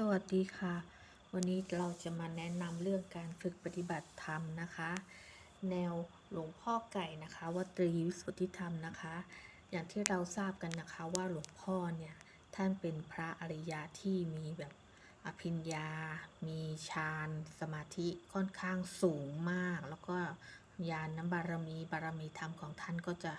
สวัสดีค่ะ วันนี้เราจะมาแนะนำเรื่องการฝึกปฏิบัติธรรมนะคะ แนวหลวงพ่อไก่นะคะวัดตรีวิสุทธิธรรมนะคะ อย่างที่เราทราบกันนะคะว่าหลวงพ่อเนี่ยท่านเป็นพระอริยะที่มีแบบอภิญญา มีฌานสมาธิค่อนข้างสูงมาก แล้วก็ญาณน้ำบารมีบารมีธรรมของท่านก็จะ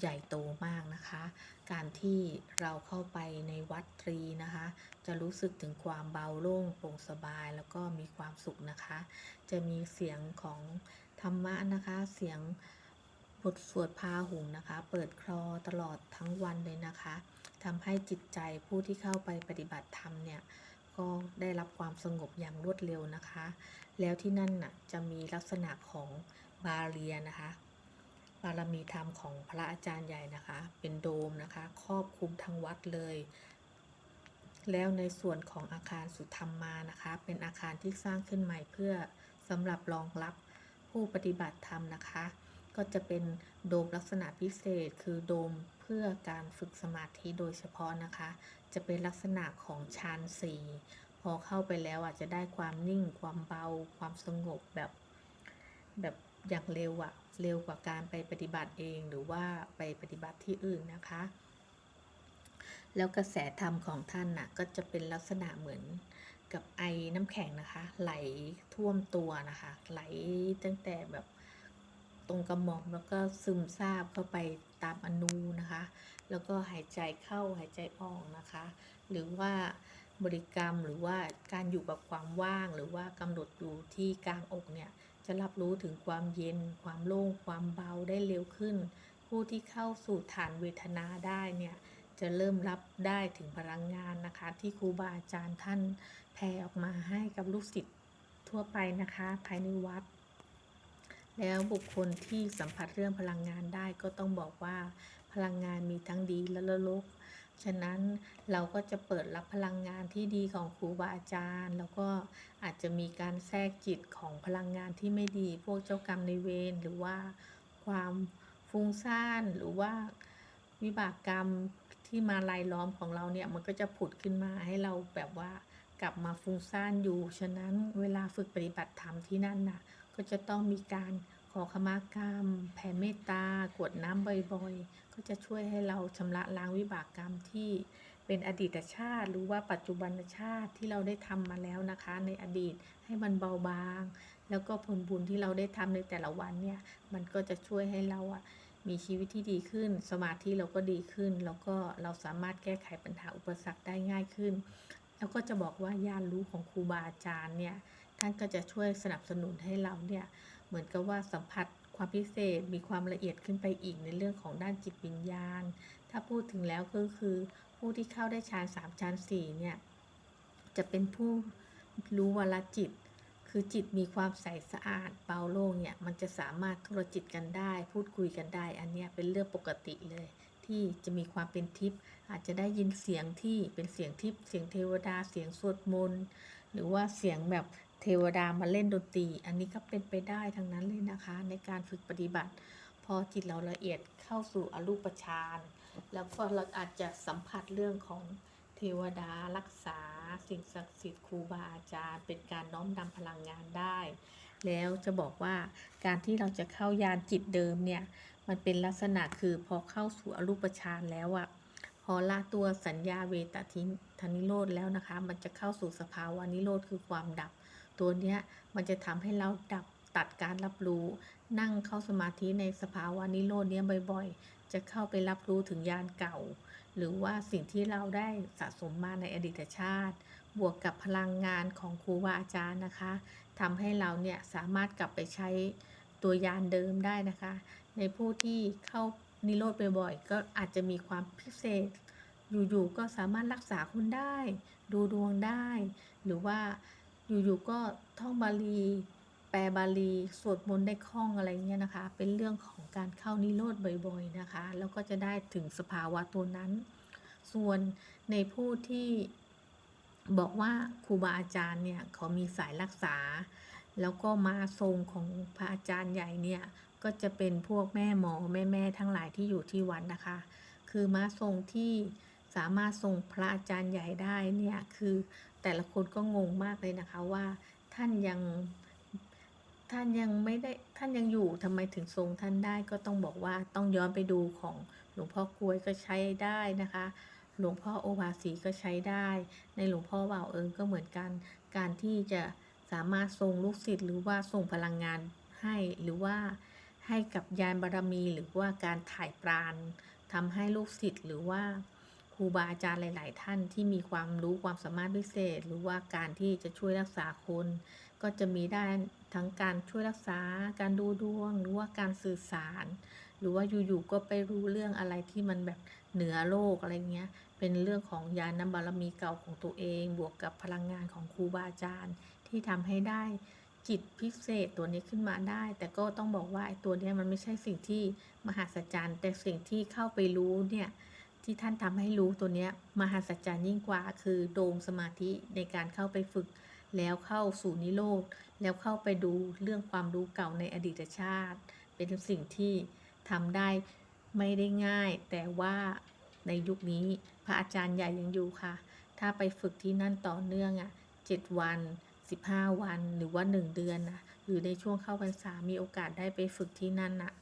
ใหญ่โตมากนะคะ การที่เราเข้าไปในวัดตรีนะคะ จะรู้สึกถึงความเบาโล่งโปร่งสบายแล้วก็มีความสุขนะคะ จะมีเสียงของธรรมะนะคะ เสียงบทสวดพาหุงนะคะ เปิดคลอตลอดทั้งวันเลยนะคะทำให้จิตใจผู้ที่เข้าไปปฏิบัติธรรมเนี่ยก็ได้รับความสงบอย่างรวดเร็วนะคะ แล้วที่นั่นน่ะจะมีลักษณะของบาเรียนะคะ บารมีธรรมของพระอาจารย์ใหญ่นะคะ เป็นโดมนะคะครอบคลุมทั้งวัดเลย แล้วในส่วนของอาคารสุธรรมมานะคะ เป็นอาคารที่สร้างขึ้นใหม่เพื่อสำหรับรองรับผู้ปฏิบัติธรรมนะคะ ก็จะเป็นโดมลักษณะพิเศษ คือโดมเพื่อการฝึกสมาธิโดยเฉพาะนะคะ จะเป็นลักษณะของฌานสี่พอเข้าไปแล้วอาจจะได้ความนิ่งความเบาความสงบแบบแบบอย่างเร็วอะ เร็วกว่าการไปปฏิบัติเองหรือว่าไปปฏิบัติที่อื่นนะคะ แล้วกระแสธรรมของท่านน่ะก็จะเป็นลักษณะเหมือนกับไอน้ำแข็งนะคะ ไหลท่วมตัวนะคะ ไหลตั้งแต่แบบตรงกระหม่อมแล้วก็ซึมซาบเข้าไปตามอนูนะคะ แล้วก็หายใจเข้าหายใจออกนะคะ หรือว่าบริกรรมหรือว่าการอยู่กับความว่างหรือว่ากำหนดอยู่ที่กลางอกเนี่ย จะรับรู้ถึงความเย็น ความโล่ง ความเบาได้เร็วขึ้น ผู้ที่เข้าสู่ฐานเวทนาได้เนี่ยจะเริ่มรับได้ถึงพลังงานนะคะ ที่ครูบาอาจารย์ท่านแผ่ออกมาให้กับลูกศิษย์ทั่วไปนะคะ ภายในวัด แล้วบุคคลที่สัมผัสเรื่องพลังงานได้ก็ต้องบอกว่าพลังงานมีทั้งดีและลบ ฉะนั้นเราก็จะเปิดรับพลังงานที่ดีของครูบาอาจารย์ แล้วก็อาจจะมีการแทรกจิตของพลังงานที่ไม่ดี พวกเจ้ากรรมในเวรหรือว่าความฟุ้งซ่านหรือว่าวิบากกรรมที่มาลายล้อมของเราเนี่ยมันก็จะผุดขึ้นมาให้เราแบบว่ากลับมาฟุ้งซ่านอยู่ ฉะนั้นเวลาฝึกปฏิบัติธรรมที่นั่นน่ะ ก็จะต้องมีการ ขอขมากรรม แผ่เมตตากวดน้ำบ่อยๆ ก็จะช่วยให้เราชำระล้างวิบากกรรมที่เป็นอดีตชาติ หรือว่าปัจจุบันชาติที่เราได้ทำมาแล้วนะคะ ในอดีตให้มันเบาบาง แล้วก็ผลบุญที่เราได้ทำในแต่ละวันเนี่ย มันก็จะช่วยให้เราอะมีชีวิตที่ดีขึ้น สมาธิเราก็ดีขึ้น แล้วก็เราสามารถแก้ไขปัญหาอุปสรรคได้ง่ายขึ้น แล้วก็จะบอกว่าญาณรู้ของครูบาอาจารย์เนี่ย ท่านก็จะช่วยสนับสนุนให้เราเนี่ย เหมือนกับว่าสัมผัสความพิเศษมีความละเอียดขึ้นไปอีกในเรื่องของด้านจิตวิญญาณ ถ้าพูดถึงแล้วก็คือ ผู้ที่เข้าได้ฌานสามฌานสี่เนี่ย จะเป็นผู้รู้วลจิต คือจิตมีความใสสะอาดเบาโล่งเนี่ย มันจะสามารถทุรจิตกันได้ พูดคุยกันได้ อันนี้เป็นเรื่องปกติเลย ที่จะมีความเป็นทิพย์อาจจะได้ยินเสียงที่เป็นเสียงทิพย์เสียงเทวดาเสียงสวดมนต์หรือว่าเสียงแบบ เทวดามาเล่นดนตรี อันนี้ก็เป็นไปได้ทั้งนั้นเลยนะคะ ในการฝึกปฏิบัติ พอจิตเราละเอียดเข้าสู่อรูปฌานแล้วก็เราอาจจะสัมผัสเรื่องของเทวดารักษา สิ่งศักดิ์สิทธิ์ครูบาอาจารย์ เป็นการน้อมนำพลังงานได้ แล้วจะบอกว่าการที่เราจะเข้ายานจิตเดิมเนี่ย มันเป็นลักษณะคือพอเข้าสู่อรูปฌานแล้วอะพอละตัวสัญญาเวตทิทนิโรธแล้วนะคะ มันจะเข้าสู่สภาวะนิโรธคือความดับ ตัวเนี้ยมันจะทำให้เราดับตัดการรับรู้ นั่งเข้าสมาธิในสภาวะนิโรธเนี้ยบ่อย ๆ จะเข้าไปรับรู้ถึงยานเก่า หรือว่าสิ่งที่เราได้สะสมมาในอดีตชาติ บวกกับพลังงานของครูบาอาจารย์นะคะทำให้เราเนี่ยสามารถกลับไปใช้ตัวยานเดิมได้นะคะ ในผู้ที่เข้านิโรธบ่อยๆก็อาจจะมีความพิเศษ อยู่ๆก็สามารถรักษาคนได้ ดูดวงได้ หรือว่า อยู่ๆก็ท่องบาลี แปลบาลี สวดมนต์ได้คล่องอะไรเงี้ยนะคะ เป็นเรื่องของการเข้านิโรธบ่อยๆนะคะ แล้วก็จะได้ถึงสภาวะตัวนั้น ส่วนในผู้ที่บอกว่าครูบาอาจารย์เนี่ยเขามีสายรักษา แล้วก็มาทรงของพระอาจารย์ใหญ่เนี่ยก็จะเป็นพวกแม่หมอแม่แม่ๆทั้งหลายที่อยู่ที่วัดนะคะ คือมาทรงที่ สามารถทรงพระอาจารย์ใหญ่ได้เนี่ยคือแต่ละคนก็งงมากเลยนะคะว่าท่านยังท่านยังไม่ได้ท่านยังอยู่ทำไมถึงทรงท่านได้ก็ต้องบอกว่าต้องย้อนไปดูของหลวงพ่อกลวยก็ใช้ได้นะคะ หลวงพ่อโอวาสีก็ใช้ได้ ในหลวงพ่อว่าวเอิงก็เหมือนกันการที่จะสามารถทรงลูกศิษย์หรือว่าส่งพลังงานให้หรือว่าให้กับยานบารมีหรือว่าการถ่ายปราณทำให้ลูกศิษย์หรือว่า รูบาอาจารย์หลาย ๆ ท่านที่มีความรู้ความสามารถพิเศษ หรือว่าการที่จะช่วยรักษาคน ก็จะมีได้ทั้งการช่วยรักษา การดูดวง หรือว่าการสื่อสาร หรือว่าอยู่ๆก็ไปรู้เรื่องอะไรที่มันแบบเหนือโลกอะไรเงี้ย เป็นเรื่องของยานบารมีเก่าของตัวเอง บวกกับพลังงานของครูบาอาจารย์ ที่ทำให้ได้จิตพิเศษตัวนี้ขึ้นมาได้ แต่ก็ต้องบอกว่าไอ้ตัวนี้มันไม่ใช่สิ่งที่มหัศจรรย์ แต่สิ่งที่เข้าไปรู้เนี่ย ที่ท่านทำให้รู้ตัวเนี้ยมหัศจรรย์ยิ่งกว่า คือโดมสมาธิในการเข้าไปฝึก แล้วเข้าสู่นิโรธแล้วเข้าไปดูเรื่องความรู้เก่าในอดีตชาติ เป็นสิ่งที่ทำได้ไม่ได้ง่าย แต่ว่าในยุคนี้พระอาจารย์ใหญ่ยังอยู่ค่ะ ถ้าไปฝึกที่นั่นต่อเนื่องอะเจ็ดวัน 15 วันหรือว่า 1 เดือนนะหรือในช่วงเข้าพรรษามีโอกาสได้ไปฝึกที่นั่นน่ะ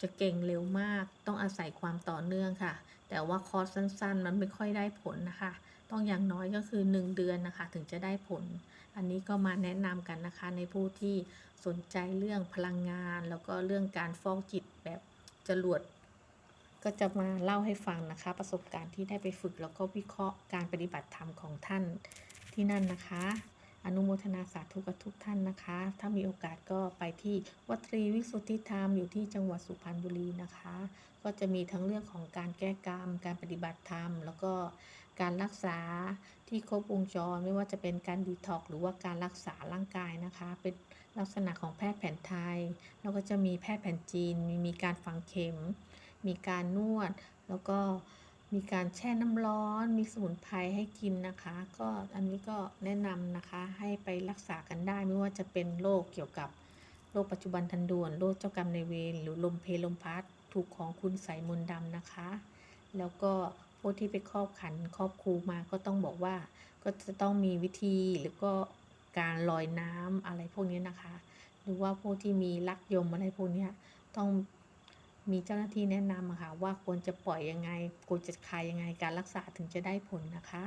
จะเก่งเร็วมากต้องอาศัยความต่อเนื่องค่ะ แต่ว่าคอร์สสั้นๆ มันไม่ค่อยได้ผลนะคะ ต้องอย่างน้อยก็คือ 1 เดือนนะคะถึงจะได้ผล อันนี้ก็มาแนะนำกันนะคะในผู้ที่สนใจเรื่องพลังงาน แล้วก็เรื่องการฟอกจิตแบบจรวดก็จะมาเล่าให้ฟังนะคะ ประสบการณ์ที่ได้ไปฝึกแล้วก็วิเคราะห์การปฏิบัติธรรมของท่านที่นั่นนะคะ อนุโมทนาสาธุกับทุกท่านนะคะ ถ้ามีโอกาสก็ไปที่วัดตรีวิสุทธิธรรมอยู่ที่จังหวัดสุพรรณบุรีนะคะ ก็จะมีทั้งเรื่องของการแก้กรรม การปฏิบัติธรรม แล้วก็การรักษาที่ครบวงจร ไม่ว่าจะเป็นการดีท็อกหรือว่าการรักษาร่างกายนะคะ เป็นลักษณะของแพทย์แผนไทย แล้วก็จะมีแพทย์แผนจีนมมีการฝังเข็ม มีการนวด แล้วก็ มีการแช่น้ำร้อน มีสมุนไพรให้กินนะคะ ก็อันนี้ก็แนะนำนะคะให้ไปรักษากันได้ไม่ว่าจะเป็นโรคเกี่ยวกับโรคปัจจุบันทันด่วนโรคเจ้ากรรมในายเวรหรือลมเพลลมพัดถูกของคุณใส่มนดำนะคะ แล้วก็พวกที่ไปครอบขันครอบครูมาก็ต้องบอกว่า ก็จะต้องมีวิธีหรือก็การลอยน้ำอะไรพวกนี้นะคะ หรือว่าพวกที่มีลักยมอะไรพวกนี้ต้อง มีเจ้าหน้าที่แนะนำค่ะว่าควรจะปล่อยยังไงควรจะคายยังไงการรักษาถึงจะได้ผลนะคะ